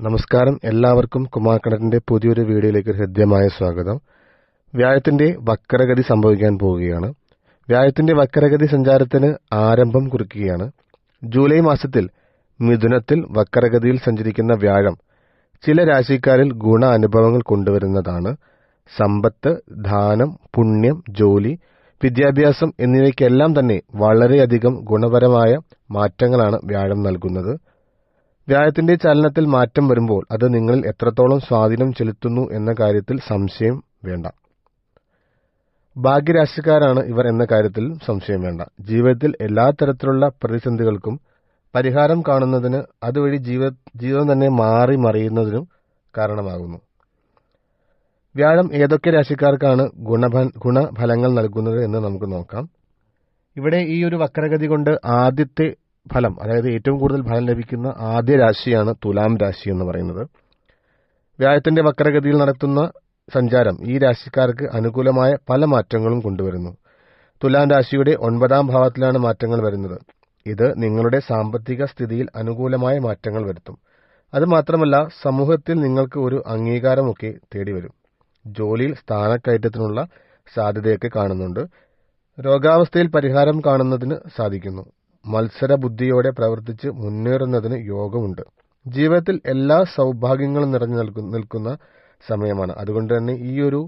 നമസ്കാരം. എല്ലാവർക്കും കുമാർക്കണറ്റിന്റെ പുതിയൊരു വീഡിയോയിലേക്ക് ഹൃദ്യമായ സ്വാഗതം. വ്യാഴത്തിന്റെ വക്രഗതി സംഭവിക്കാൻ പോവുകയാണ്. വ്യാഴത്തിന്റെ വക്രഗതി സഞ്ചാരത്തിന് ആരംഭം കുറിക്കുകയാണ്. ജൂലൈ മാസത്തിൽ മിഥുനത്തിൽ വക്രഗതിയിൽ സഞ്ചരിക്കുന്ന വ്യാഴം ചില രാശിക്കാരിൽ ഗുണ അനുഭവങ്ങൾ കൊണ്ടുവരുന്നതാണ്. സമ്പത്ത് ദാനം പുണ്യം ജോലി വിദ്യാഭ്യാസം എന്നിവയ്ക്കെല്ലാം തന്നെ വളരെയധികം ഗുണപരമായ മാറ്റങ്ങളാണ് വ്യാഴം നൽകുന്നത്. വ്യാഴത്തിന്റെ ചലനത്തിൽ മാറ്റം വരുമ്പോൾ അത് നിങ്ങളിൽ എത്രത്തോളം സ്വാധീനം ചെലുത്തുന്നു എന്ന കാര്യത്തിൽ സംശയം വേണ്ട. ഭാഗ്യരാശിക്കാരാണ് ഇവർ എന്ന കാര്യത്തിൽ സംശയം വേണ്ട. ജീവിതത്തിൽ എല്ലാ തരത്തിലുള്ള പ്രതിസന്ധികൾക്കും പരിഹാരം കാണുന്നതിന് അതുവഴി ജീവ ജീവിതം തന്നെ മാറി മറിയുന്നതിനും കാരണമാകുന്നു. വ്യാഴം ഏതൊക്കെ രാശിക്കാർക്കാണ് ഗുണഭ ഗുണഫലങ്ങൾ നൽകുന്നത് എന്ന് നമുക്ക് നോക്കാം. ഇവിടെ ഈ ഒരു വക്രഗതി കൊണ്ട് ആദ്യത്തെ ഫലം അതായത് ഏറ്റവും കൂടുതൽ ഫലം ലഭിക്കുന്ന ആദ്യ രാശിയാണ് തുലാം രാശി എന്ന് പറയുന്നത്. വ്യായത്തിന്റെ വക്രഗതിയിൽ നടത്തുന്ന സഞ്ചാരം ഈ രാശിക്കാർക്ക് അനുകൂലമായ പല മാറ്റങ്ങളും കൊണ്ടുവരുന്നു. തുലാം രാശിയുടെ ഒൻപതാം ഭാവത്തിലാണ് മാറ്റങ്ങൾ വരുന്നത്. ഇത് നിങ്ങളുടെ സാമ്പത്തിക സ്ഥിതിയിൽ അനുകൂലമായ മാറ്റങ്ങൾ വരുത്തും. അതുമാത്രമല്ല സമൂഹത്തിൽ നിങ്ങൾക്ക് ഒരു അംഗീകാരമൊക്കെ തേടിവരും. ജോലിയിൽ സ്ഥാനക്കയറ്റത്തിനുള്ള സാധ്യതയൊക്കെ കാണുന്നുണ്ട്. രോഗാവസ്ഥയിൽ പരിഹാരം കാണുന്നതിന് സാധിക്കുന്നു. മത്സര ബുദ്ധിയോടെ പ്രവർത്തിച്ച് മുന്നേറുന്നതിന് യോഗമുണ്ട്. ജീവിതത്തിൽ എല്ലാ സൗഭാഗ്യങ്ങളും നിറഞ്ഞു നിൽക്കുന്ന സമയമാണ്. അതുകൊണ്ട് തന്നെ ഈ ഒരു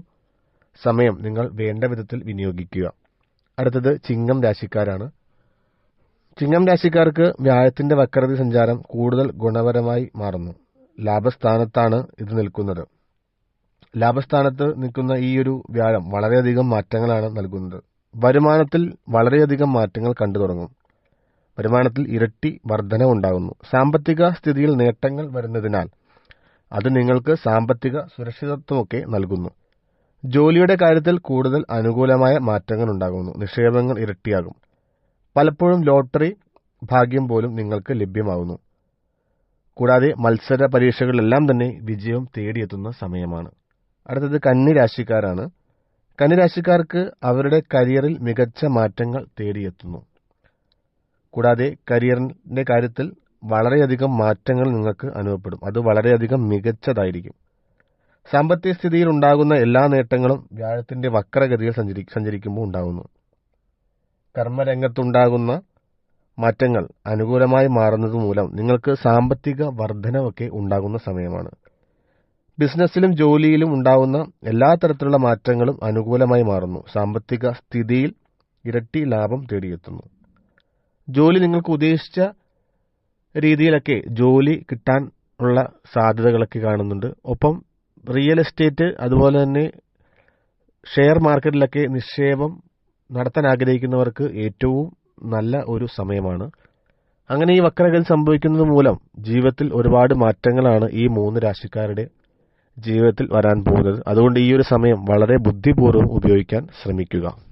സമയം നിങ്ങൾ വേണ്ട വിധത്തിൽ വിനിയോഗിക്കുക. അടുത്തത് ചിങ്ങം രാശിക്കാരാണ്. ചിങ്ങം രാശിക്കാർക്ക് വ്യാഴത്തിന്റെ വക്രതി സഞ്ചാരം കൂടുതൽ ഗുണപരമായി മാറുന്നു. ലാഭസ്ഥാനത്താണ് ഇത് നിൽക്കുന്നത്. ലാഭസ്ഥാനത്ത് നിൽക്കുന്ന ഈ ഒരു വ്യാഴം വളരെയധികം മാറ്റങ്ങളാണ് നൽകുന്നത്. വരുമാനത്തിൽ വളരെയധികം മാറ്റങ്ങൾ കണ്ടു തുടങ്ങും വരുമാനത്തിൽ ഇരട്ടി വർധനവുണ്ടാകുന്നു. സാമ്പത്തിക സ്ഥിതിയിൽ നേട്ടങ്ങൾ വരുന്നതിനാൽ അത് നിങ്ങൾക്ക് സാമ്പത്തിക സുരക്ഷിതത്വമൊക്കെ നൽകുന്നു. ജോലിയുടെ കാര്യത്തിൽ കൂടുതൽ അനുകൂലമായ മാറ്റങ്ങൾ ഉണ്ടാകുന്നു. നിക്ഷേപങ്ങൾ ഇരട്ടിയാകും. പലപ്പോഴും ലോട്ടറി ഭാഗ്യം പോലും നിങ്ങൾക്ക് ലഭ്യമാകുന്നു. കൂടാതെ മത്സര പരീക്ഷകളിലെല്ലാം തന്നെ വിജയം തേടിയെത്തുന്ന സമയമാണ്. അടുത്തത് കന്നി രാശിക്കാരാണ് കന്നി രാശിക്കാർക്ക് അവരുടെ കരിയറിൽ മികച്ച മാറ്റങ്ങൾ തേടിയെത്തുന്നു. കൂടാതെ കരിയറിന്റെ കാര്യത്തിൽ വളരെയധികം മാറ്റങ്ങൾ നിങ്ങൾക്ക് അനുഭവപ്പെടും. അത് വളരെയധികം മികച്ചതായിരിക്കും. സാമ്പത്തിക സ്ഥിതിയിൽ ഉണ്ടാകുന്ന എല്ലാ നേട്ടങ്ങളും വ്യാഴത്തിന്റെ വക്രഗതിയിൽ സഞ്ചരി സഞ്ചരിക്കുമ്പോൾ ഉണ്ടാകുന്നു. കർമ്മരംഗത്തുണ്ടാകുന്ന മാറ്റങ്ങൾ അനുകൂലമായി മാറുന്നത് മൂലം നിങ്ങൾക്ക് സാമ്പത്തിക വർധനവൊക്കെ ഉണ്ടാകുന്ന സമയമാണ്. ബിസിനസ്സിലും ജോലിയിലും ഉണ്ടാകുന്ന എല്ലാ തരത്തിലുള്ള മാറ്റങ്ങളും അനുകൂലമായി മാറുന്നു. സാമ്പത്തിക സ്ഥിതിയിൽ ഇരട്ടി ലാഭം തേടിയെത്തുന്നു. ജോലി നിങ്ങൾക്ക് ഉദ്ദേശിച്ച രീതിയിലൊക്കെ ജോലി കിട്ടാൻ ഉള്ള സാധ്യതകളൊക്കെ കാണുന്നുണ്ട്. ഒപ്പം റിയൽ എസ്റ്റേറ്റ് അതുപോലെ തന്നെ ഷെയർ മാർക്കറ്റിലൊക്കെ നിക്ഷേപം നടത്താൻ ആഗ്രഹിക്കുന്നവർക്ക് ഏറ്റവും നല്ല ഒരു സമയമാണ്. അങ്ങനെ ഈ വക്രഗതി സംഭവിക്കുന്നത് മൂലം ജീവിതത്തിൽ ഒരുപാട് മാറ്റങ്ങളാണ് ഈ മൂന്ന് രാശിക്കാരുടെ ജീവിതത്തിൽ വരാൻ പോകുന്നത്. അതുകൊണ്ട് ഈ ഒരു സമയം വളരെ ബുദ്ധിപൂർവം ഉപയോഗിക്കാൻ ശ്രമിക്കുക.